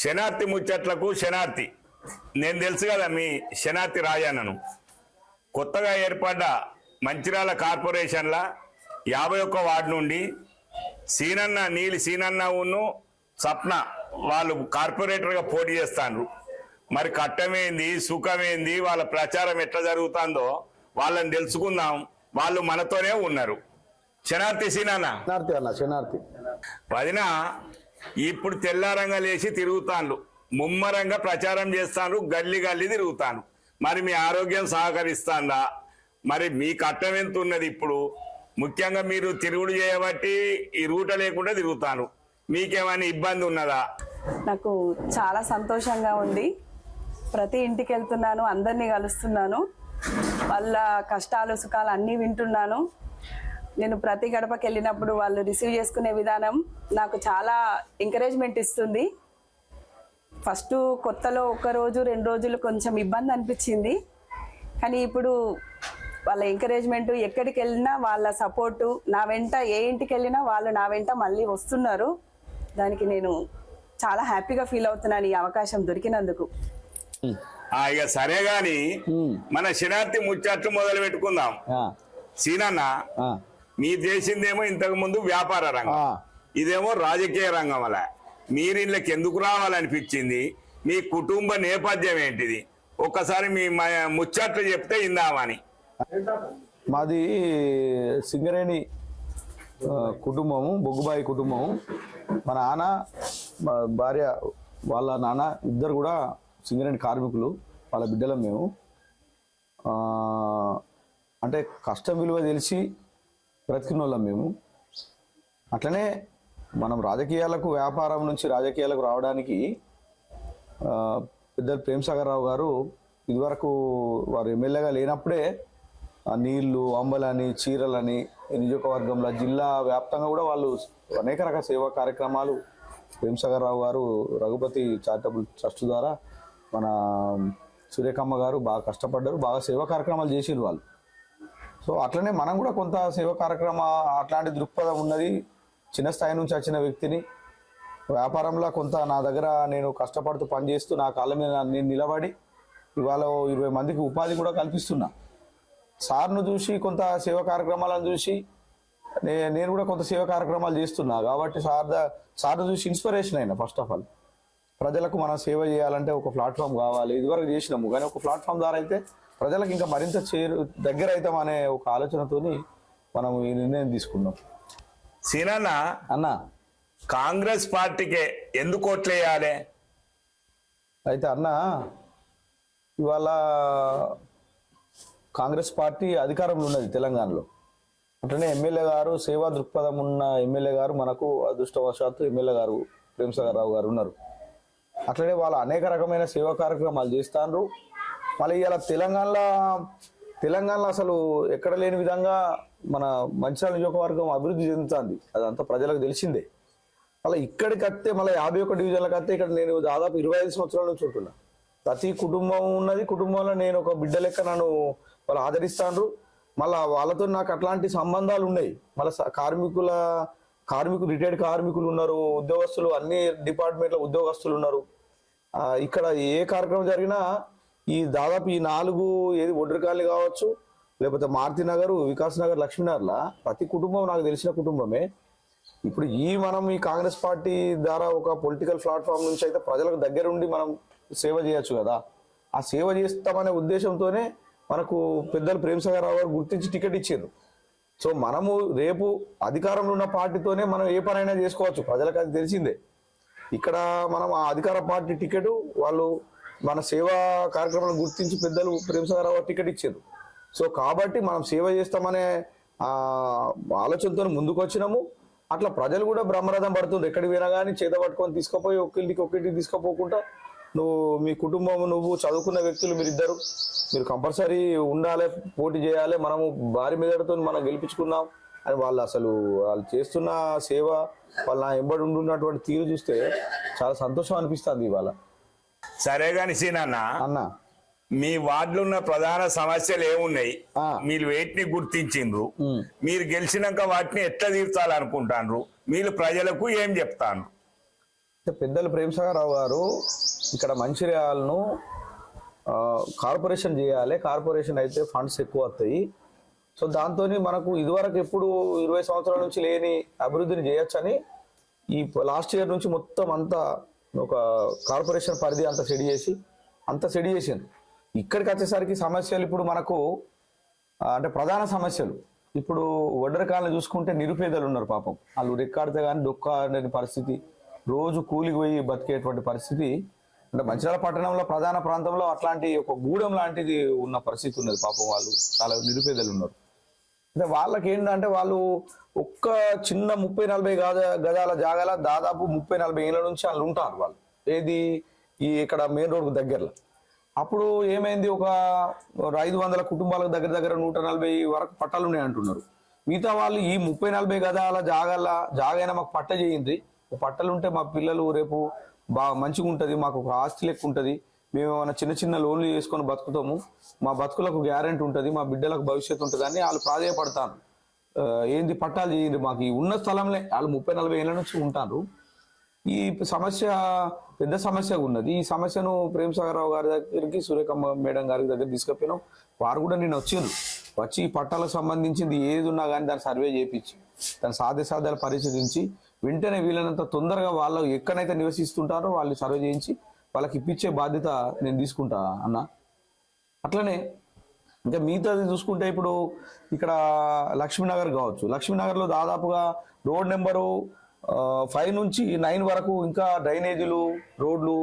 శనార్థి ముచ్చట్లకు శనార్థి నేను తెలుసు కదా మీ శనార్థి రాజన్నను. కొత్తగా ఏర్పడ్డ మంచిర్యాల కార్పొరేషన్ల యాభై ఒక్క వార్డు నుండి సీనన్న నీలి సీనన్న ఉన్ను సప్న వాళ్ళు కార్పొరేటర్గా పోటీ చేస్తాను మరి కట్టమేంది సుఖమేంది వాళ్ళ ప్రచారం ఎట్లా జరుగుతుందో వాళ్ళని తెలుసుకుందాం. వాళ్ళు మనతోనే ఉన్నారు. శనార్థి సీనన్న. శనార్థి అన్న శనార్థి వదిన ఇప్పుడు తెల్లారంగా లేచి తిరుగుతాను ముమ్మరంగా ప్రచారం చేస్తాను గల్లి గల్లి తిరుగుతాను మరి మీ ఆరోగ్యం సహకరిస్తాందా? మరి మీ కట్టం ఎంత ఉన్నది ఇప్పుడు? ముఖ్యంగా మీరు తిరుగుడు చేయబట్టి ఈ రూట లేకుండా తిరుగుతాను మీకేమైనా ఇబ్బంది ఉన్నదా? నాకు చాలా సంతోషంగా ఉంది. ప్రతి ఇంటికి వెళ్తున్నాను అందరినీ కలుస్తున్నాను. వాళ్ళ కష్టాలు సుఖాలు అన్నీ వింటున్నాను. నేను ప్రతి గడపకి వెళ్ళినప్పుడు వాళ్ళు రిసీవ్ చేసుకునే విధానం నాకు చాలా ఎంకరేజ్మెంట్ ఇస్తుంది. ఫస్ట్ కొత్తలో ఒక రోజు రెండు రోజులు కొంచెం ఇబ్బంది అనిపించింది. కానీ ఇప్పుడు వాళ్ళ ఎంకరేజ్మెంట్ ఎక్కడికి వెళ్ళినా వాళ్ళ సపోర్టు నా వెంట ఏ ఇంటికి వెళ్ళినా వాళ్ళు నా వెంట మళ్ళీ వస్తున్నారు. దానికి నేను చాలా హ్యాపీగా ఫీల్ అవుతున్నాను ఈ అవకాశం దొరికినందుకు. ఆ, ఇక సరే గాని మన శనార్థి ముచ్చట్లు మొదలు పెట్టుకుందాం ఆ, సీనన్న మీ చేసిందేమో ఇంతకు ముందు వ్యాపార రంగం. ఇదేమో రాజకీయ రంగం అలా. మీరు ఇళ్ళకి ఎందుకు రావాలనిపించింది? మీ కుటుంబ నేపథ్యం ఏంటిది? ఒక్కసారి మీ మ- ముచ్చట్లు చెప్తే ఇందామని మాది సింగరేణి కుటుంబము బొగ్గుబాయి కుటుంబము. మా నాన్న మా భార్య వాళ్ళ నాన్న ఇద్దరు కూడా సింగరేణి కార్మికులు వాళ్ళ బిడ్డలం మేము. అంటే కష్టం విలువ తెలిసి బ్రతికిన వాళ్ళం మేము. అట్లనే మనం రాజకీయాలకు వ్యాపారం నుంచి రాజకీయాలకు రావడానికి పెద్దలు ప్రేమ్సాగర్ రావు గారు ఇదివరకు వారు ఎమ్మెల్యేగా లేనప్పుడే నీళ్ళు అంబలని చీరలని నియోజకవర్గంలో జిల్లా వ్యాప్తంగా కూడా వాళ్ళు అనేక రకాల సేవా కార్యక్రమాలు ప్రేమ్సాగర్ రావు గారు రఘుపతి చారిటబుల్ ట్రస్ట్ ద్వారా మన సూర్యకమ్మ గారు బాగా కష్టపడ్డారు బాగా సేవా కార్యక్రమాలు చేసిరు వాళ్ళు. సో అట్లనే మనం కూడా కొంత సేవ కార్యక్రమ అట్లాంటి దృక్పథం ఉన్నది. చిన్న స్థాయి నుంచి వచ్చిన వ్యక్తిని. వ్యాపారంలో కొంత నా దగ్గర నేను కష్టపడుతూ పనిచేస్తూ నా కాళ్ళ మీద నేను నిలబడి ఇవాళ ఇరవై మందికి ఉపాధి కూడా కల్పిస్తున్నా. సార్ను చూసి కొంత సేవా కార్యక్రమాలను చూసి నే- నేను కూడా కొంత సేవా కార్యక్రమాలు చేస్తున్నా. కాబట్టి సార్ సార్ను చూసి ఇన్స్పిరేషన్ అయినా ఫస్ట్ ఆఫ్ ఆల్. ప్రజలకు మనం సేవ చేయాలంటే ఒక ప్లాట్ఫామ్ కావాలి. ఇదివరకు చేసినాము. కానీ ఒక ప్లాట్ఫామ్ ద్వారా అయితే ప్రజలకు ఇంకా మరింత చేరు దగ్గర అవుతాం అనే ఒక ఆలోచనతోని మనం ఈ నిర్ణయం తీసుకున్నాం. సీనన్న అన్న. కాంగ్రెస్ పార్టీకే ఎందుకు ఓట్లేయాలి అయితే అన్న ఇవాళ కాంగ్రెస్ పార్టీ అధికారంలో ఉన్నది తెలంగాణలో. అట్లనే ఎమ్మెల్యే గారు సేవా దృక్పథం ఉన్న ఎమ్మెల్యే గారు మనకు అదృష్టవశాత్తు ఎమ్మెల్యే గారు ప్రేమసాగర్ రావు గారు ఉన్నారు. అట్లనే వాళ్ళు అనేక రకమైన సేవా కార్యక్రమాలు చేస్తాండ్రు. మళ్ళీ ఇలా తెలంగాణలో తెలంగాణలో అసలు ఎక్కడ లేని విధంగా మన మంచిర్యాల నియోజకవర్గం అభివృద్ధి చెందుతుంది. అదంతా ప్రజలకు తెలిసిందే. మళ్ళీ ఇక్కడికి వస్తే మళ్ళీ యాభై ఒక్క డివిజన్లకు వస్తే ఇక్కడ నేను దాదాపు ఇరవై ఐదు సంవత్సరాల నుంచి ఉంటున్నా. ప్రతి కుటుంబం ఉన్నది కుటుంబంలో నేను ఒక బిడ్డ లెక్క నన్ను వాళ్ళు ఆదరిస్తాండ్రు. మళ్ళీ వాళ్ళతో నాకు అట్లాంటి సంబంధాలు ఉన్నాయి. మళ్ళీ కార్మికుల కార్మికులు రిటైర్డ్ కార్మికులు ఉన్నారు ఉద్యోగస్తులు అన్ని డిపార్ట్మెంట్ల ఉద్యోగస్తులు ఉన్నారు. ఇక్కడ ఏ కార్యక్రమం జరిగినా ఈ దాదాపు ఈ నాలుగు ఏది ఒడ్రకాలి కావచ్చు లేకపోతే మారుతి నగర్ వికాస్ నగర్ లక్ష్మీనగర్ల ప్రతి కుటుంబం నాకు తెలిసిన కుటుంబమే. ఇప్పుడు ఈ మనం ఈ కాంగ్రెస్ పార్టీ ద్వారా ఒక పొలిటికల్ ప్లాట్ఫామ్ నుంచి అయితే ప్రజలకు దగ్గరుండి మనం సేవ చేయొచ్చు కదా. ఆ సేవ చేస్తామనే ఉద్దేశంతోనే మనకు పెద్దలు ప్రేమసాగర్ రావు గారు గుర్తించి టికెట్ ఇచ్చారు సో మనము రేపు అధికారంలో ఉన్న పార్టీతోనే మనం ఏ పనైనా చేసుకోవచ్చు. ప్రజలకు అది తెలిసిందే. ఇక్కడ మనం ఆ అధికార పార్టీ టికెట్ వాళ్ళు మన సేవా కార్యక్రమాలను గుర్తించి పెద్దలు ప్రేమసాగర్ రావు టికెట్ ఇచ్చారు. సో కాబట్టి మనం సేవ చేస్తామనే ఆలోచనతో ముందుకు వచ్చినాము అట్లా ప్రజలు కూడా బ్రహ్మరథం పడుతుంది. ఎక్కడికి పోయినా కానీ చేత పట్టుకొని తీసుకుపోయి ఒక్కింటికి ఒక్కింటికి తీసుకుపోకుండా నువ్వు మీ కుటుంబం నువ్వు చదువుకున్న వ్యక్తులు మీరిద్దరు మీరు కంపల్సరీ ఉండాలి పోటీ చేయాలి. మనము భారీ మెదడుతో మనం గెలిపించుకున్నాం అని వాళ్ళు అసలు వాళ్ళు చేస్తున్న సేవ వాళ్ళ నా ఎంబడి ఉండున్నటువంటి తీరు చూస్తే చాలా సంతోషం అనిపిస్తుంది ఇవాళ. సరే గాని సీనన్న అన్న. మీ వార్డులో ఉన్న ప్రధాన సమస్యలు ఏమున్నాయి. మీరు వేటిని గుర్తించిండ్రు. మీరు గెలిచినాక వాటిని ఎట్లా తీర్చాలనుకుంటాండ్రు? మీరు ప్రజలకు ఏం చెప్తాను పెద్దలు ప్రేమసాగరరావు గారు ఇక్కడ మంచిర్యాలను కార్పొరేషన్ చేయాలి. కార్పొరేషన్ అయితే ఫండ్స్ ఎక్కువ వస్తాయి. సో దాంతో మనకు ఇదివరకు ఎప్పుడు ఇరవై సంవత్సరాల నుంచి లేని అభివృద్ధిని చేయొచ్చని ఈ లాస్ట్ ఇయర్ నుంచి మొత్తం అంతా ఒక కార్పొరేషన్ పరిధి అంత సెడి చేసి అంత సెడి చేసింది. ఇక్కడికి వచ్చేసరికి సమస్యలు ఇప్పుడు మనకు అంటే ప్రధాన సమస్యలు. ఇప్పుడు ఒడ్డరకాలను చూసుకుంటే నిరుపేదలు ఉన్నారు పాపం. వాళ్ళు రెక్కాడితే కానీ డొక్కాడని పరిస్థితి రోజు కూలికి పోయి బతికేటువంటి పరిస్థితి. అంటే మంచిర్యాల పట్టణంలో ప్రధాన ప్రాంతంలో అట్లాంటి ఒక గూడెం లాంటిది ఉన్న పరిస్థితి ఉన్నది పాపం వాళ్ళు. చాలా నిరుపేదలు ఉన్నారు. అంటే వాళ్ళకి ఏంటంటే వాళ్ళు ఒక్క చిన్న ముప్పై నలభై గజ గజాల జాగాల దాదాపు ముప్పై నలభై ఏళ్ళ నుంచి వాళ్ళు ఉంటారు వాళ్ళు. ఏది? ఈ ఇక్కడ మెయిన్ రోడ్కు దగ్గరలో. అప్పుడు ఏమైంది? ఒక ఐదు వందల కుటుంబాలకు దగ్గర దగ్గర నూట నలభై వరకు పట్టాలు ఉన్నాయి అంటున్నారు. మిగతా వాళ్ళు ఈ ముప్పై నలభై గదాల జాగాల జాగైనా మాకు పట్ట చేయింది పట్టలు ఉంటే మా పిల్లలు రేపు బాగా మంచిగా ఉంటుంది మాకు ఒక ఆస్తి లెక్క ఉంటుంది. మేము ఏమైనా చిన్న చిన్న లోన్లు చేసుకొని బతుకుతాము మా బతుకులకు గ్యారెంటీ ఉంటుంది మా బిడ్డలకు భవిష్యత్తు ఉంటుంది అని వాళ్ళు ప్రాధాయపడతాను ఏంది పట్టాలు చేయండి మాకు ఉన్న స్థలంలో వాళ్ళు ముప్పై నలభై ఏళ్ళ నుంచి ఉంటారు. ఈ సమస్య పెద్ద సమస్య ఉన్నది. ఈ సమస్యను ప్రేమ్ సాగర్రావు గారి దగ్గరికి సూర్యకమ్మ మేడం గారి దగ్గర తీసుకుపోయినాం. వారు కూడా నేను వచ్చిండ్రు వచ్చి ఈ పట్టాలకు సంబంధించింది ఏది ఉన్నా కానీ దాన్ని సర్వే చేయించి దాని సాధ్య సాధ్యాలు పరిశీలించి వెంటనే వీళ్ళనంత తొందరగా వాళ్ళు ఎక్కడైతే నివసిస్తుంటారో వాళ్ళు సర్వే చేయించి వాళ్ళకి ఇప్పించే బాధ్యత నేను తీసుకుంటా అన్న. అట్లనే ఇంకా మిగతాది చూసుకుంటే ఇప్పుడు ఇక్కడ లక్ష్మీనగర్ కావచ్చు. లక్ష్మీనగర్లో దాదాపుగా రోడ్ నెంబరు ఫైవ్ నుంచి నైన్ వరకు ఇంకా డ్రైనేజీలు రోడ్లు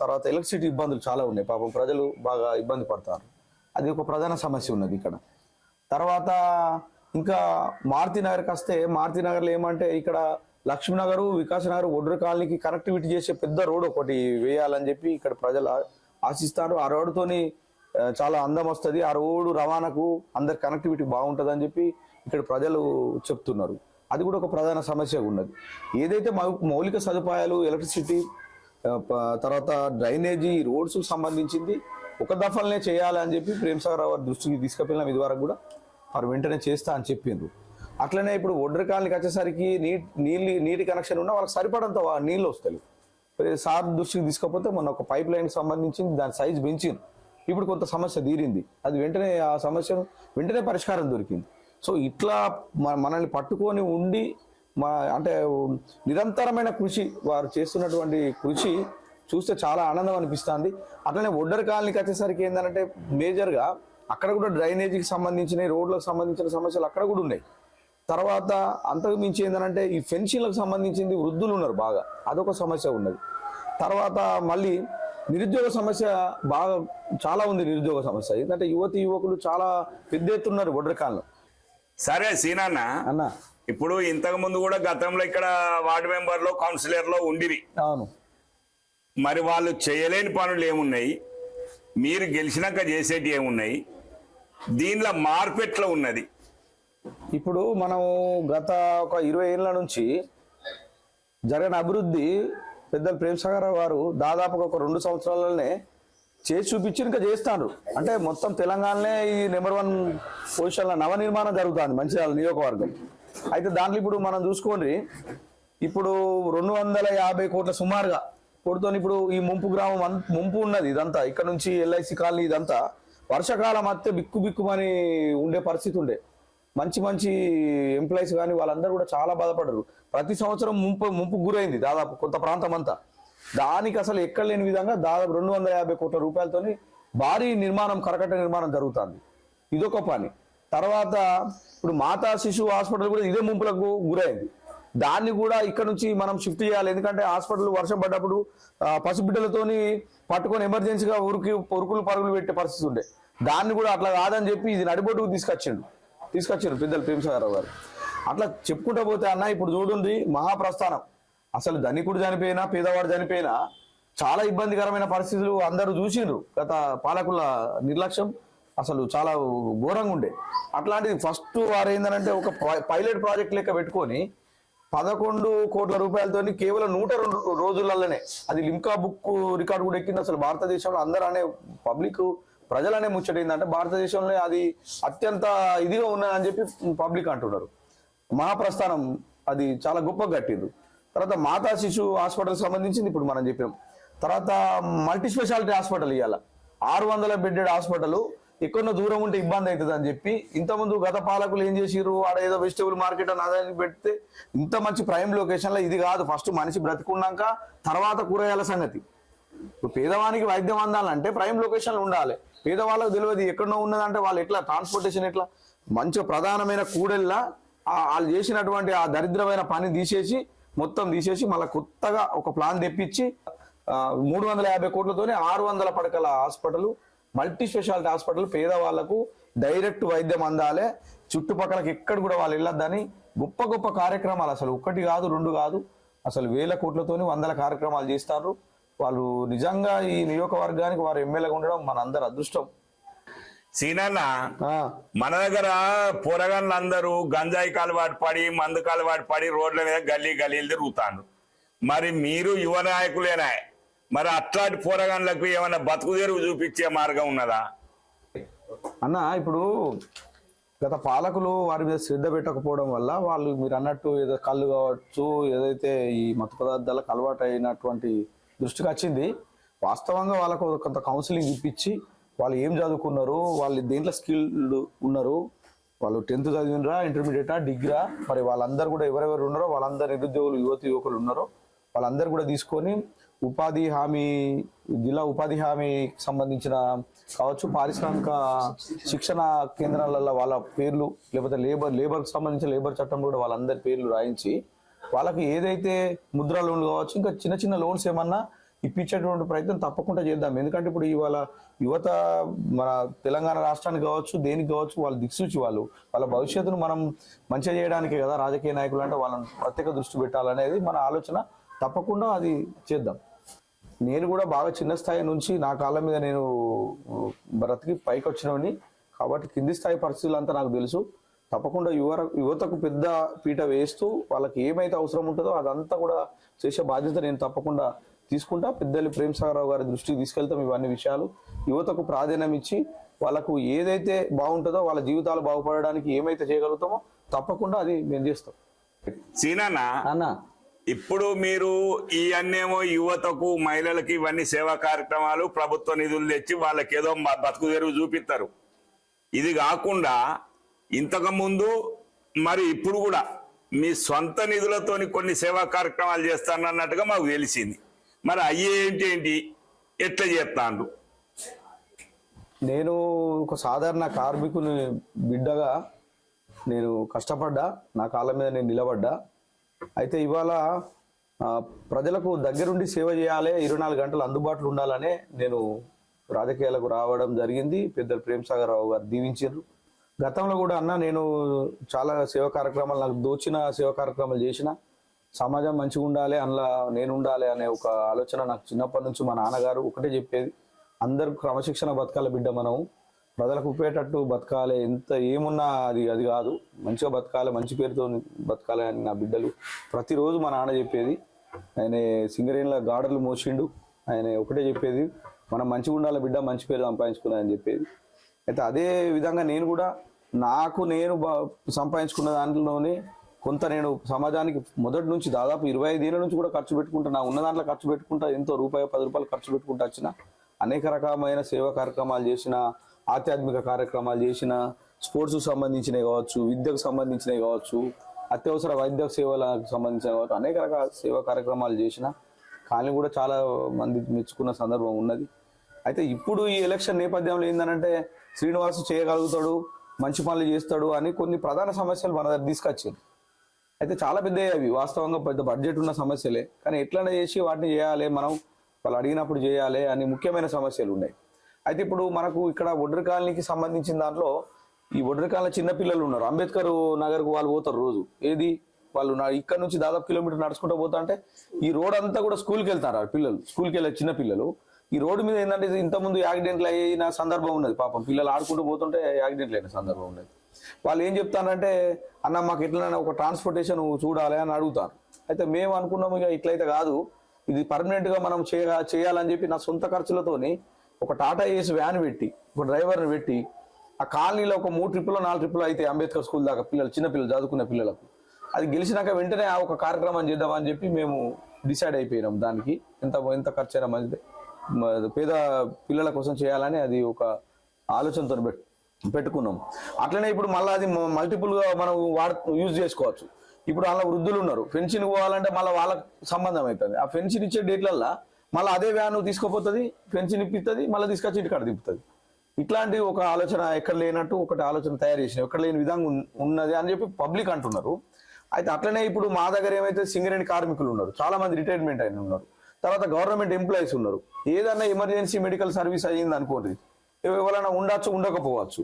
తర్వాత ఎలక్ట్రిసిటీ ఇబ్బందులు చాలా ఉన్నాయి. పాపం ప్రజలు బాగా ఇబ్బంది పడతారు. అది ఒక ప్రధాన సమస్య ఉన్నది ఇక్కడ. తర్వాత ఇంకా మారుతి నగర్కి వస్తే మారుతి నగర్లో ఏమంటే ఇక్కడ లక్ష్మీనగర్ వికాసనగర్ ఒడ్రు కాలనీకి కనెక్టివిటీ చేసే పెద్ద రోడ్ ఒకటి వేయాలని చెప్పి ఇక్కడ ప్రజలు ఆశిస్తారు. ఆ రోడ్డుతోని చాలా అందం వస్తుంది. ఆ రోడ్డు రవాణాకు అందరి కనెక్టివిటీ బాగుంటుంది అని చెప్పి ఇక్కడ ప్రజలు చెప్తున్నారు. అది కూడా ఒక ప్రధాన సమస్య ఉన్నది. ఏదైతే మౌలిక సదుపాయాలు ఎలక్ట్రిసిటీ ప- తర్వాత డ్రైనేజీ రోడ్స్ సంబంధించింది ఒక దఫలనే చేయాలని చెప్పి ప్రేమ్ సాగర్ రావు దృష్టికి తీసుకెళ్ళినాం ఇది వరకు కూడా వారు వెంటనే చేస్తా అని చెప్పిండ్రు. అట్లనే ఇప్పుడు ఒడ్డరి కాలనీకి వచ్చేసరికి నీటి నీళ్ళు నీటి కనెక్షన్ ఉన్నా వాళ్ళకి సరిపడంత వా- నీళ్ళు వస్తాయి. సార్ దృష్టికి తీసుకపోతే మొన్న ఒక పైప్ లైన్కి సంబంధించి దాని సైజ్ పెంచింది. ఇప్పుడు కొంత సమస్య తీరింది. అది వెంటనే ఆ సమస్యను వెంటనే పరిష్కారం దొరికింది. సో ఇట్లా మనల్ని పట్టుకొని ఉండి మా అంటే నిరంతరమైన కృషి వారు చేస్తున్నటువంటి కృషి చూస్తే చాలా ఆనందం అనిపిస్తుంది. అట్లనే ఒడ్డరి కాలనీకి వచ్చేసరికి ఏంటంటే మేజర్గా అక్కడ కూడా డ్రైనేజీకి సంబంధించిన రోడ్లకు సంబంధించిన సమస్యలు అక్కడ కూడా ఉన్నాయి. తర్వాత అంతకు మించి ఏంటంటే ఈ ఫెన్షన్లకు సంబంధించింది వృద్ధులు ఉన్నారు బాగా. అదొక సమస్య ఉన్నది. తర్వాత మళ్ళీ నిరుద్యోగ సమస్య బాగా చాలా ఉంది నిరుద్యోగ సమస్య. ఎందుకంటే యువతి యువకులు చాలా పెద్ద ఎత్తున ఉన్నారు ఒడ్రకాలంలో సరే సీనన్న. అన్న. ఇప్పుడు ఇంతకు ముందు కూడా గతంలో ఇక్కడ వార్డు మెంబర్లో కౌన్సిలర్లో ఉండిరి. అవును. మరి వాళ్ళు చేయలేని పనులు ఏమున్నాయి? మీరు గెలిచినాక చేసేటి ఏమున్నాయి? దీనిలో మార్పు ఎట్లా ఉన్నది? ఇప్పుడు మనం గత ఒక ఇరవై ఏళ్ళ నుంచి జరిగిన అభివృద్ధి పెద్దలు సాగర్ గారు దాదాపుగా ఒక రెండు సంవత్సరాలనే చేసి చూపించి ఇంకా చేస్తారు అంటే మొత్తం తెలంగాణలో ఈ నెంబర్ వన్ పొజిషన్లో నవనిర్మాణం జరుగుతుంది మంచిర్యాల నియోజకవర్గం. అయితే దాంట్లో ఇప్పుడు మనం చూసుకోండి ఇప్పుడు రెండు వందల యాభై కోట్ల సుమారుగా కొడుతోని ఇప్పుడు ఈ ముంపు గ్రామం అన్- ముంపు ఉన్నది ఇదంతా. ఇక్కడ నుంచి ఎల్ఐసి కాలనీ ఇదంతా. వర్షాకాలం అత్తే బిక్కు బిక్కుమని ఉండే పరిస్థితి ఉండే. మంచి మంచి ఎంప్లాయీస్ కానీ వాళ్ళందరూ కూడా చాలా బాధపడరు. ప్రతి సంవత్సరం ముంపు ముంపు గురైంది దాదాపు కొంత ప్రాంతం అంతా. దానికి అసలు ఎక్కడ లేని విధంగా దాదాపు రెండు వందల యాభై కోట్ల రూపాయలతోని భారీ నిర్మాణం కరకట్ట నిర్మాణం జరుగుతుంది. ఇదొక పని. తర్వాత ఇప్పుడు మాతా శిశువు హాస్పిటల్ కూడా ఇదే ముంపులకు గురైంది. దాన్ని కూడా ఇక్కడ నుంచి మనం షిఫ్ట్ చేయాలి. ఎందుకంటే హాస్పిటల్ వర్షం పడ్డప్పుడు పసిబిడ్డలతోని పట్టుకొని ఎమర్జెన్సీగా ఉరికి ఉరుకులు పరుగులు పెట్టే పరిస్థితి ఉండే. దాన్ని కూడా అట్లా కాదని చెప్పి ఇది నడిబొట్టుకు తీసుకొచ్చిండు. తీసుకొచ్చారు పెద్దలు ప్రేమసాగరరావు గారు. అట్లా చెప్పుకుంటా పోతే అన్న ఇప్పుడు చూడండి మహాప్రస్థానం. అసలు ధనికుడు చనిపోయినా పేదవాడు చనిపోయినా చాలా ఇబ్బందికరమైన పరిస్థితులు అందరూ చూసిండ్రు. గత పాలకుల నిర్లక్ష్యం అసలు చాలా ఘోరంగా ఉండే. అట్లాంటిది ఫస్ట్ వారు ఏంటంటే ఒక పై- పైలట్ ప్రాజెక్ట్ లెక్క పెట్టుకొని పదకొండు కోట్ల రూపాయలతోని కేవలం నూట రెండు రోజులలోనే అది లింకా బుక్ రికార్డు కూడా ఎక్కింది అసలు భారతదేశంలో అందరూ అనే పబ్లిక్ ప్రజలనే ముచ్చట ఏంటంటే భారతదేశంలో అది అత్యంత ఇదిగా ఉన్నదని చెప్పి పబ్లిక్ అంటున్నారు. మహాప్రస్థానం అది చాలా గొప్ప కట్టిండ్రు తర్వాత మాతా శిశు హాస్పిటల్ సంబంధించింది ఇప్పుడు మనం చెప్పాం. తర్వాత మల్టీ స్పెషాలిటీ హాస్పిటల్ ఇవాళ ఆరు వందల బెడ్డెడ్ హాస్పిటల్ ఎక్కడో దూరం ఉంటే ఇబ్బంది అవుతుంది అని చెప్పి ఇంతకుముందు గత పాలకులు ఏం చేసిరు ఆడ ఏదో వెజిటబుల్ మార్కెట్ అని అదే పెడితే ఇంత మంచి ప్రైమ్ లొకేషన్లో ఇది కాదు. ఫస్ట్ మనిషి బ్రతికున్నాక తర్వాత కూరగాయల సంగతి. ఇప్పుడు పేదవానికి వైద్యం అందాలంటే ప్రైమ్ లొకేషన్లు ఉండాలి. పేదవాళ్ళకు తెలియదు ఎక్కడో ఉన్నదంటే వాళ్ళు ఎట్లా ట్రాన్స్పోర్టేషన్ ఎట్లా? మంచి ప్రధానమైన కూడెల్లా వాళ్ళు చేసినటువంటి ఆ దరిద్రమైన పని తీసేసి మొత్తం తీసేసి మళ్ళీ కొత్తగా ఒక ప్లాన్ తెప్పించి మూడు వందల యాభై కోట్లతోనే ఆరు వందల పడకల హాస్పిటల్ మల్టీ స్పెషాలిటీ హాస్పిటల్ పేదవాళ్ళకు డైరెక్ట్ వైద్యం అందాలే. చుట్టుపక్కలకి ఎక్కడ కూడా వాళ్ళు వెళ్ళొద్దని గొప్ప గొప్ప కార్యక్రమాలు అసలు ఒకటి కాదు రెండు కాదు అసలు వేల కోట్లతోని వందల కార్యక్రమాలు చేస్తారు. వాళ్ళు నిజంగా ఈ నియోజకవర్గానికి వారు ఎమ్మెల్యేగా ఉండడం మన అందరి అదృష్టం. సీనన్న మన దగ్గర పోరగాళ్ళు అందరూ గంజాయి కాలువాటు పడి మందు కాలువాటు పడి రోడ్ల మీద గల్లీ గల్లీలు తిరుగుతాండ్రు. మరి మీరు యువ నాయకులేనా? మరి అట్లాంటి పోరగాళ్ళకు ఏమైనా బతుకు తెరువు చూపించే మార్గం ఉన్నదా? అన్న ఇప్పుడు గత పాలకులు వారి మీద శ్రద్ధ పెట్టకపోవడం వల్ల వాళ్ళు మీరు అన్నట్టు ఏదో కళ్ళు కావచ్చు ఏదైతే ఈ మత్తు పదార్థాలకు అలవాటు అయినటువంటి దృష్టికి వచ్చింది. వాస్తవంగా వాళ్ళకు కొంత కౌన్సిలింగ్ ఇప్పించి వాళ్ళు ఏం చదువుకున్నారు వాళ్ళు దేంట్లో స్కిల్డ్ ఉన్నారు వాళ్ళు టెన్త్ చదివినరా ఇంటర్మీడియటా డిగ్రీ మరి వాళ్ళందరూ కూడా ఎవరెవరు ఉన్నారో వాళ్ళందరూ నిరుద్యోగులు యువతి యువకులు ఉన్నారో వాళ్ళందరూ కూడా తీసుకొని ఉపాధి హామీ జిల్లా ఉపాధి హామీకి సంబంధించిన కావచ్చు పారిశ్రామిక శిక్షణ కేంద్రాలలో వాళ్ళ పేర్లు లేకపోతే లేబర్ లేబర్కి సంబంధించిన లేబర్ చట్టం కూడా వాళ్ళందరి పేర్లు రాయించి వాళ్ళకి ఏదైతే ముద్ర లోన్లు కావచ్చు ఇంకా చిన్న చిన్న లోన్స్ ఏమన్నా ఇప్పించేటువంటి ప్రయత్నం తప్పకుండా చేద్దాం. ఎందుకంటే ఇప్పుడు ఇవాళ యువత మన తెలంగాణ రాష్ట్రానికి కావచ్చు దేనికి కావచ్చు వాళ్ళు దిక్సూచి వాళ్ళు వాళ్ళ భవిష్యత్తును మనం మంచిగా చేయడానికే కదా రాజకీయ నాయకులు అంటే వాళ్ళని ప్రత్యేక దృష్టి పెట్టాలనేది మన ఆలోచన. తప్పకుండా అది చేద్దాం. నేను కూడా బాగా చిన్న స్థాయి నుంచి నా కాళ్ళ మీద నేను బ్రతికి పైకి వచ్చినవని కాబట్టి కింది స్థాయి పరిస్థితులు అంతా నాకు తెలుసు. తప్పకుండా యువ యువతకు పెద్ద పీట వేస్తూ వాళ్ళకి ఏమైతే అవసరం ఉంటుందో అదంతా కూడా చేసే బాధ్యత నేను తప్పకుండా తీసుకుంటా. పెద్దలు ప్రేమ్ సాగరావు గారి దృష్టికి తీసుకెళ్తాం ఇవన్నీ విషయాలు. యువతకు ప్రాధాన్యం ఇచ్చి వాళ్ళకు ఏదైతే బాగుంటుందో వాళ్ళ జీవితాలు బాగుపడడానికి ఏమైతే చేయగలుగుతామో తప్పకుండా అది మేము చేస్తాం. సీనన్న అన్న. ఇప్పుడు మీరు ఈ అన్నేమో యువతకు మహిళలకి ఇవన్నీ సేవా కార్యక్రమాలు ప్రభుత్వ నిధులు తెచ్చి వాళ్ళకి ఏదో మ- బతుకు తెరువు చూపిస్తారు ఇది కాకుండా ఇంతకుముందు మరి ఇప్పుడు కూడా మీ సొంత నిధులతోని కొన్ని సేవా కార్యక్రమాలు చేస్తానన్నట్టుగా మాకు తెలిసింది. మరి అయ్యే ఏంటి ఏంటి? ఎట్లా చేస్తాను నేను ఒక సాధారణ కార్మికుని బిడ్డగా నేను కష్టపడ్డా నా కాళ్ళ మీద నేను నిలబడ్డా. అయితే ఇవాళ ప్రజలకు దగ్గరుండి సేవ చేయాలి ఇరవై నాలుగు గంటలు అందుబాటులో ఉండాలనే నేను రాజకీయాలకు రావడం జరిగింది. పెద్దలు ప్రేమ్ సాగర్ రావు గారు దీవించారు గతంలో కూడా అన్న నేను చాలా సేవా కార్యక్రమాలు నాకు దోచిన సేవా కార్యక్రమాలు చేసిన సమాజం మంచిగా ఉండాలి అందులో నేను ఉండాలి అనే ఒక ఆలోచన నాకు చిన్నప్పటి నుంచి మా నాన్నగారు ఒకటే చెప్పేది. అందరూ క్రమశిక్షణ బతకాలి బిడ్డ మనం ప్రజలకు ఉపయోగేటట్టు బతకాలి. ఎంత ఏమున్నా అది అది కాదు. మంచిగా బతకాలి మంచి పేరుతో బతకాలి అని నా బిడ్డలు ప్రతిరోజు మా నాన్న చెప్పేది. ఆయన సింగరేణిలో గాడర్లు మోసిండు. ఆయన ఒకటే చెప్పేది. మనం మంచిగా ఉండాలి బిడ్డ మంచి పేరు సంపాదించుకున్నాయని చెప్పేది. అయితే అదే విధంగా నేను కూడా నాకు నేను సంపాదించుకున్న దాంట్లోనే కొంత నేను సమాజానికి మొదటి నుంచి దాదాపు ఇరవై ఐదేళ్ళ నుంచి కూడా ఖర్చు పెట్టుకుంటా నా ఉన్న దాంట్లో ఖర్చు పెట్టుకుంటా ఎంతో రూపాయి పది రూపాయలు ఖర్చు పెట్టుకుంటా వచ్చిన అనేక రకమైన సేవా కార్యక్రమాలు చేసిన ఆధ్యాత్మిక కార్యక్రమాలు చేసిన స్పోర్ట్స్కు సంబంధించినవి కావచ్చు విద్యకు సంబంధించినవి కావచ్చు అత్యవసర వైద్య సేవలకు సంబంధించిన కావచ్చు అనేక రకాల సేవా కార్యక్రమాలు చేసిన కానీ కూడా చాలా మంది మెచ్చుకున్న సందర్భం ఉన్నది. అయితే ఇప్పుడు ఈ ఎలక్షన్ నేపథ్యంలో ఏంటంటే శ్రీనివాస్ చేయగలుగుతాడు మంచి పనులు చేస్తాడు అని కొన్ని ప్రధాన సమస్యలు మన దగ్గర తీసుకొచ్చారు అయితే చాలా పెద్ద అవి. వాస్తవంగా పెద్ద బడ్జెట్ ఉన్న సమస్యలే. కానీ ఎట్లనే చేసి వాటిని చేయాలి మనం వాళ్ళు అడిగినప్పుడు చేయాలి అని ముఖ్యమైన సమస్యలు ఉన్నాయి. అయితే ఇప్పుడు మనకు ఇక్కడ ఒడ్రి కాలనీకి సంబంధించిన దాంట్లో ఈ ఒడ్రి కాలనీ చిన్నపిల్లలు ఉన్నారు. అంబేద్కర్ నగర్కు వాళ్ళు పోతారు రోజు. ఏది? వాళ్ళు నా ఇక్కడ నుంచి దాదాపు కిలోమీటర్ నడుచుకుంటూ పోతా అంటే ఈ రోడ్ అంతా కూడా స్కూల్కి వెళ్తారు పిల్లలు. స్కూల్కి వెళ్ళే చిన్న పిల్లలు. ఈ రోడ్డు మీద ఏంటంటే ఇంతకుముందు యాక్సిడెంట్లు అయిన సందర్భం ఉన్నది. పాపం పిల్లలు ఆడుకుంటూ పోతుంటే యాక్సిడెంట్లు అయిన సందర్భం ఉన్నది. వాళ్ళు ఏం చెప్తానంటే అన్న మాకు ఎట్లనైనా ఒక ట్రాన్స్పోర్టేషన్ చూడాలి అని అడుగుతారు. అయితే మేము అనుకున్నాము ఇక ఇట్లయితే కాదు. ఇది పర్మనెంట్గా మనం చేయ చేయాలని చెప్పి నా సొంత ఖర్చులతోని ఒక టాటా ఏసి వ్యాన్ పెట్టి ఒక డ్రైవర్ని పెట్టి ఆ కాలనీలో ఒక మూడు ట్రిప్పులో నాలుగు ట్రిప్పులు అయితే అంబేద్కర్ స్కూల్ దాకా పిల్లలు చిన్న పిల్లలు చదువుకునే పిల్లలకు. అది గెలిచినాక వెంటనే ఆ ఒక కార్యక్రమం చేద్దామని చెప్పి మేము డిసైడ్ అయిపోయినాం దానికి. ఎంత ఎంత ఖర్చు అయినా మంచిదే. పేద పిల్లల కోసం చేయాలని అది ఒక ఆలోచనతో పెట్టుకున్నాం. అట్లనే ఇప్పుడు మళ్ళీ అది మల్టిపుల్గా మనం వాడ యూజ్ చేసుకోవచ్చు. ఇప్పుడు అలా వృద్ధులు ఉన్నారు. పెన్షన్ పోవాలంటే మళ్ళీ వాళ్ళకి సంబంధం అవుతుంది ఆ పెన్షన్ ఇచ్చే డేట్లల్లో మళ్ళీ అదే వ్యాన్ తీసుకుపోతుంది పెన్షన్ ఇప్పిస్తుంది మళ్ళీ తీసుకొచ్చి ఇంటికాడ తిప్పుతుంది. ఇట్లాంటి ఒక ఆలోచన ఎక్కడ లేనట్టు ఒకటి ఆలోచన తయారు చేసిన ఎక్కడ లేని విధంగా ఉన్నది అని చెప్పి పబ్లిక్ అంటున్నారు. అయితే అట్లనే ఇప్పుడు మా దగ్గర ఏమైతే సింగరేణి కార్మికులు ఉన్నారు చాలా మంది రిటైర్మెంట్ అయిన ఉన్నారు. తర్వాత గవర్నమెంట్ ఎంప్లాయీస్ ఉన్నారు. ఏదన్నా ఎమర్జెన్సీ మెడికల్ సర్వీస్ అయ్యింది అనుకోండి ఎవరైనా ఉండొచ్చు ఉండకపోవచ్చు.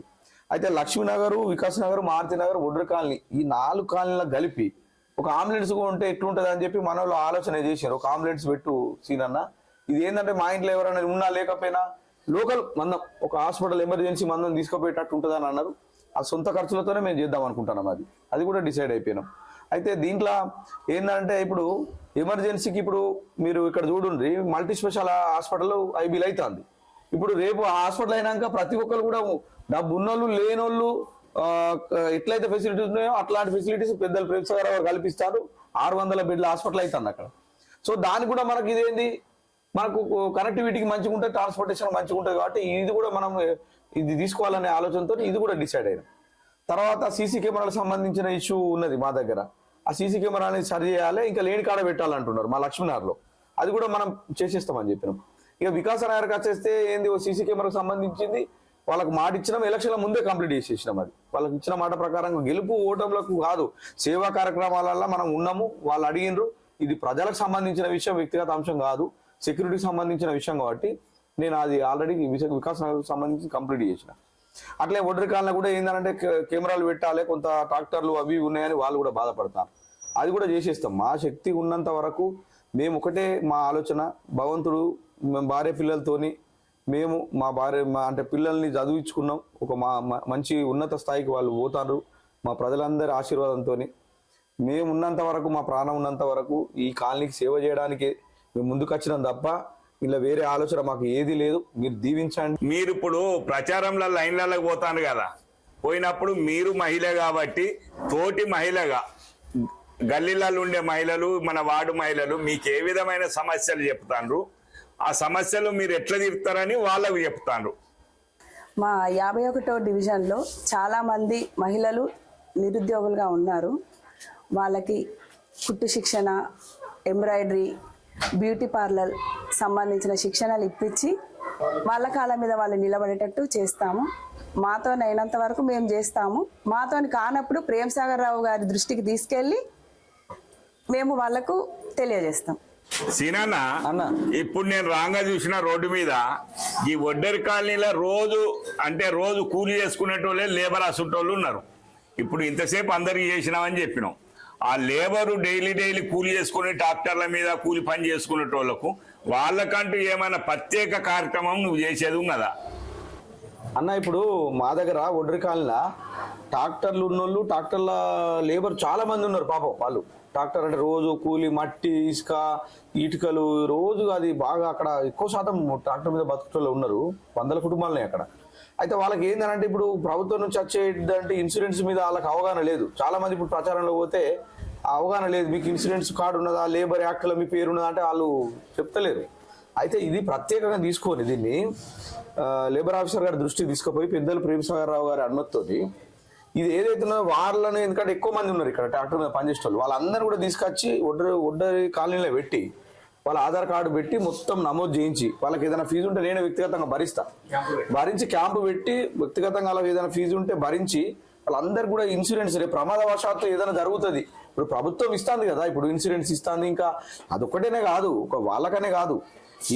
అయితే లక్ష్మీనగర్ వికాస్ నగర్ మారుతి నగర్ ఒడ్రు కాలనీ ఈ నాలుగు కాలనీలకు కలిపి ఒక ఆంబులెన్స్ ఉంటే ఎట్లుంటుంది అని చెప్పి మన వాళ్ళు ఆలోచన చేశారు. ఒక ఆంబులెన్స్ పెట్టు సీనన్న ఇది ఏంటంటే మా ఇంట్లో ఎవరైనా ఉన్నా లేకపోయినా లోకల్ మందం ఒక హాస్పిటల్ ఎమర్జెన్సీ మందం తీసుకుపోయేటట్టు ఉంటుందని అన్నారు. ఆ సొంత ఖర్చులతోనే మేము చేద్దాం అనుకుంటున్నాం అది. అది కూడా డిసైడ్ అయిపోయినాం. అయితే దీంట్లో ఏంటంటే ఇప్పుడు ఎమర్జెన్సీకి ఇప్పుడు మీరు ఇక్కడ చూడండి మల్టీ స్పెషల్ హాస్పిటల్ ఐబీలు అవుతుంది ఇప్పుడు రేపు ఆ హాస్పిటల్ అయినాక ప్రతి ఒక్కరు కూడా డబ్బు ఉన్నోళ్ళు లేనోళ్ళు ఎట్లయితే ఫెసిలిటీస్ ఉన్నాయో అట్లాంటి ఫెసిలిటీస్ పెద్దలు ప్రేమసాగర్ గారు కల్పిస్తారు. ఆరు వందల బెడ్ల హాస్పిటల్ అవుతుంది అక్కడ. సో దానికి కూడా మనకి ఇదేంది? మనకు కనెక్టివిటీకి మంచిగా ఉంటుంది ట్రాన్స్పోర్టేషన్ మంచిగా ఉంటుంది కాబట్టి ఇది కూడా మనం ఇది తీసుకోవాలనే ఆలోచనతో ఇది కూడా డిసైడ్ అయినాం. తర్వాత సీసీ కెమెరాలకు సంబంధించిన ఇష్యూ ఉన్నది మా దగ్గర. ఆ సీసీ కెమెరాని సరి చేయాలి ఇంకా లేని కాడ పెట్టాలంటున్నారు మా లక్ష్మీనగర్లో అది కూడా మనం చేసేస్తామని చెప్పినాం. ఇక వికాస నగర్కి వచ్చేస్తే ఏంది ఓ సీసీ కెమెరాకు సంబంధించింది? వాళ్ళకి మాట ఇచ్చినాం ఎలక్షన్ల ముందే కంప్లీట్ చేసేసినాం అది. వాళ్ళకి ఇచ్చిన మాట ప్రకారం గెలుపు ఓటములకు కాదు సేవా కార్యక్రమాలలో మనం ఉన్నాము వాళ్ళు అడిగినరు ఇది ప్రజలకు సంబంధించిన విషయం వ్యక్తిగత అంశం కాదు సెక్యూరిటీకి సంబంధించిన విషయం కాబట్టి నేను అది ఆల్రెడీ వికాస్ నగర్కి సంబంధించి కంప్లీట్ చేసిన. అట్లే ఒడ్రికాలలో కూడా ఏంటంటే కెమెరాలు పెట్టాలి కొంత ట్రాక్టర్లు అవి ఇవి ఉన్నాయని వాళ్ళు కూడా బాధపడతారు. అది కూడా చేసేస్తాం. మా శక్తి ఉన్నంత వరకు మేము ఒకటే మా ఆలోచన భగవంతుడు మేము భార్య పిల్లలతోని మేము మా భార్య మా అంటే పిల్లల్ని చదివించుకున్నాం. ఒక మా మా- మంచి ఉన్నత స్థాయికి వాళ్ళు పోతారు. మా ప్రజలందరి ఆశీర్వాదంతో మేము ఉన్నంత వరకు మా ప్రాణం ఉన్నంత వరకు ఈ కాలనీకి సేవ చేయడానికి మేము ముందుకు వచ్చినాం తప్ప ఇలా వేరే ఆలోచన మాకు ఏది లేదు. మీరు దీవించండి. మీరు ఇప్పుడు ప్రచారంలో లైన్లలో పోతాను కదా. పోయినప్పుడు మీరు మహిళ కాబట్టి తోటి మహిళగా గల్లీలలో ఉండే మహిళలు మన వార్డు మహిళలు మీకు ఏ విధమైన సమస్యలు చెప్తాండ్రు? ఆ సమస్యలు మీరు ఎట్లా తీరుతారని వాళ్ళకు చెప్తాండ్రు. మా యాభై ఒకటో డివిజన్లో చాలామంది మహిళలు నిరుద్యోగులుగా ఉన్నారు. వాళ్ళకి కుట్టు శిక్షణ ఎంబ్రాయిడరీ బ్యూటీ పార్లర్ సంబంధించిన శిక్షణలు ఇప్పించి వాళ్ళ కాళ్ళ మీద వాళ్ళు నిలబడేటట్టు చేస్తాము. మాతోనైనంత వరకు మేము చేస్తాము. మాతోని కానప్పుడు ప్రేమ్ సాగర్ రావు గారి దృష్టికి తీసుకెళ్ళి మేము వాళ్ళకు తెలియజేస్తాం. సీనాన్న అన్న. ఇప్పుడు నేను రాంగా చూసిన రోడ్డు మీద ఈ ఒడ్డరి కాలనీలో రోజు అంటే రోజు కూలి చేసుకునేటోళ్ళే లేబర్ అసుంటోళ్ళు ఉన్నారు. ఇప్పుడు ఇంతసేపు అందరికి చేసినామని చెప్పినాం. ఆ లేబరు డైలీ డైలీ కూలి చేసుకుని ట్రాక్టర్ల మీద కూలి పని చేసుకునేటోళ్ళకు వాళ్ళకంటూ ఏమైనా ప్రత్యేక కార్యక్రమం నువ్వు చేసేది ఉన్నదా? అన్న ఇప్పుడు మా దగ్గర ఒడ్రి కాలనీలో ట్రాక్టర్లు ఉన్నోళ్ళు ట్రాక్టర్ల లేబర్ చాలా మంది ఉన్నారు పాపం వాళ్ళు. ట్రాక్టర్ అంటే రోజు కూలి మట్టి ఇసుక ఇటుకలు రోజు అది బాగా అక్కడ ఎక్కువ శాతం ట్రాక్టర్ మీద బతుకుట్లో ఉన్నారు. వందల కుటుంబాలనే అక్కడ. అయితే వాళ్ళకి ఏంటంటే ఇప్పుడు ప్రభుత్వం నుంచి వచ్చేటంటే ఇన్సూరెన్స్ మీద వాళ్ళకి అవగాహన లేదు. చాలా మంది ఇప్పుడు ప్రచారంలో పోతే అవగాహన లేదు. మీకు ఇన్సూరెన్స్ కార్డు ఉన్నదా? లేబర్ యాక్ట్లో మీ పేరు ఉన్నదా? అంటే వాళ్ళు చెప్తలేరు. అయితే ఇది ప్రత్యేకంగా తీసుకొని దీన్ని లేబర్ ఆఫీసర్ గారి దృష్టికి తీసుకుపోయి పెద్దలు ప్రేమసాగర్ రావు గారి అనుమతితోటి ఇది ఏదైతే ఉన్నదో వాళ్ళని ఎందుకంటే ఎక్కువ మంది ఉన్నారు ఇక్కడ ట్రాక్టర్ మీద పనిచేసే వాళ్ళు వాళ్ళందరూ కూడా తీసుకొచ్చి ఒడ్డరి ఒడ్డరి కాలనీలో పెట్టి వాళ్ళ ఆధార్ కార్డు పెట్టి మొత్తం నమోదు చేయించి వాళ్ళకి ఏదైనా ఫీజు ఉంటే నేను వ్యక్తిగతంగా భరిస్తా. భరించి క్యాంపు పెట్టి వ్యక్తిగతంగా వాళ్ళకి ఏదైనా ఫీజు ఉంటే భరించి వాళ్ళందరూ కూడా ఇన్సూరెన్స్ రేపు ప్రమాదవశాత్తు ఏదైనా జరుగుతుంది. ఇప్పుడు ప్రభుత్వం ఇస్తుంది కదా ఇప్పుడు ఇన్సూరెన్స్ ఇస్తుంది ఇంకా. అదొక్కటేనే కాదు ఒక వాళ్ళకనే కాదు.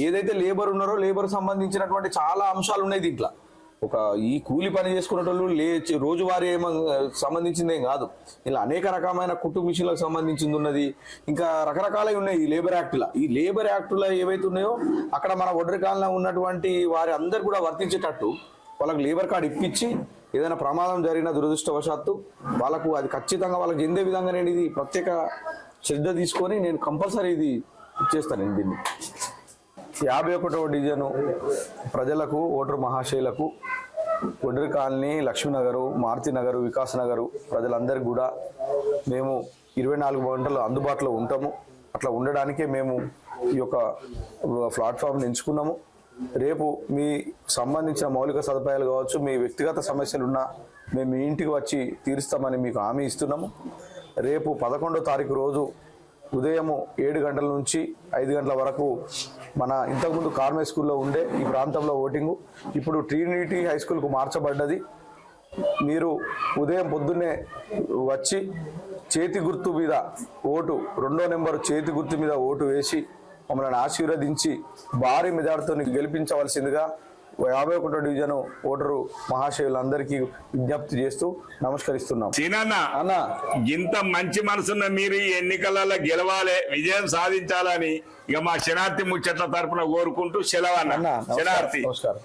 ఏదైతే లేబర్ ఉన్నారో లేబర్ సంబంధించినటువంటి చాలా అంశాలు ఉన్నాయి దీంట్లో. ఒక ఈ కూలి పని చేసుకునేటోళ్ళు లే రోజువారీ ఏమో సంబంధించింది ఏం కాదు. ఇలా అనేక రకమైన కుటుంబ మిషన్లకు సంబంధించింది ఉన్నది. ఇంకా రకరకాలవి ఉన్నాయి ఈ లేబర్ యాక్టుల. ఈ లేబర్ యాక్టుల ఏవైతే ఉన్నాయో అక్కడ మన ఒడ్రికాలంలో ఉన్నటువంటి వారి అందరు కూడా వర్తించేటట్టు వాళ్ళకి లేబర్ కార్డు ఇప్పించి ఏదైనా ప్రమాదం జరిగిన దురదృష్టవశాత్తు వాళ్ళకు అది ఖచ్చితంగా వాళ్ళకి ఎందే విధంగా నేను ఇది ప్రత్యేక శ్రద్ధ తీసుకొని నేను కంపల్సరీ ఇది ఇచ్చేస్తాను నేను దీన్ని. యాభై ఒకటవ డివిజను ప్రజలకు ఓటరు మహాశైలకు ఒడ్రి కాలనీ లక్ష్మీనగరు మారుతినగరు వికాస్ నగరు ప్రజలందరికీ కూడా మేము ఇరవై నాలుగు గంటలు అందుబాటులో ఉంటాము. అట్లా ఉండడానికే మేము ఈ యొక్క ప్లాట్ఫామ్ని ఎంచుకున్నాము. రేపు మీ సంబంధించిన మౌలిక సదుపాయాలు కావచ్చు మీ వ్యక్తిగత సమస్యలు ఉన్నా మేము మీ ఇంటికి వచ్చి తీరుస్తామని మీకు హామీ ఇస్తున్నాము. రేపు పదకొండో తారీఖు రోజు ఉదయము ఏడు గంటల నుంచి ఐదు గంటల వరకు మన ఇంతకుముందు కార్మే స్కూల్లో ఉండే ఈ ప్రాంతంలో ఓటింగు. ఇప్పుడు ట్రీనిటీ హై స్కూల్కు మార్చబడ్డది. మీరు ఉదయం పొద్దున్నే వచ్చి చేతి గుర్తు మీద ఓటు రెండో నెంబర్ చేతి గుర్తు మీద ఓటు వేసి మమ్మల్ని ఆశీర్వదించి భారీ మెజార్టీతో గెలిపించవలసిందిగా యాభై ఒకటో డివిజన్ ఓటరు మహాశయులందరికీ విజ్ఞప్తి చేస్తూ నమస్కరిస్తున్నాం. అన్న ఇంత మంచి మనసున్న మీరు ఈ ఎన్నికలలో గెలవాలి విజయం సాధించాలని ఇక మా శనార్థి ముచ్చట్ల తరపున కోరుకుంటూ సెలవు అన్న. శనార్థి. నమస్కారం.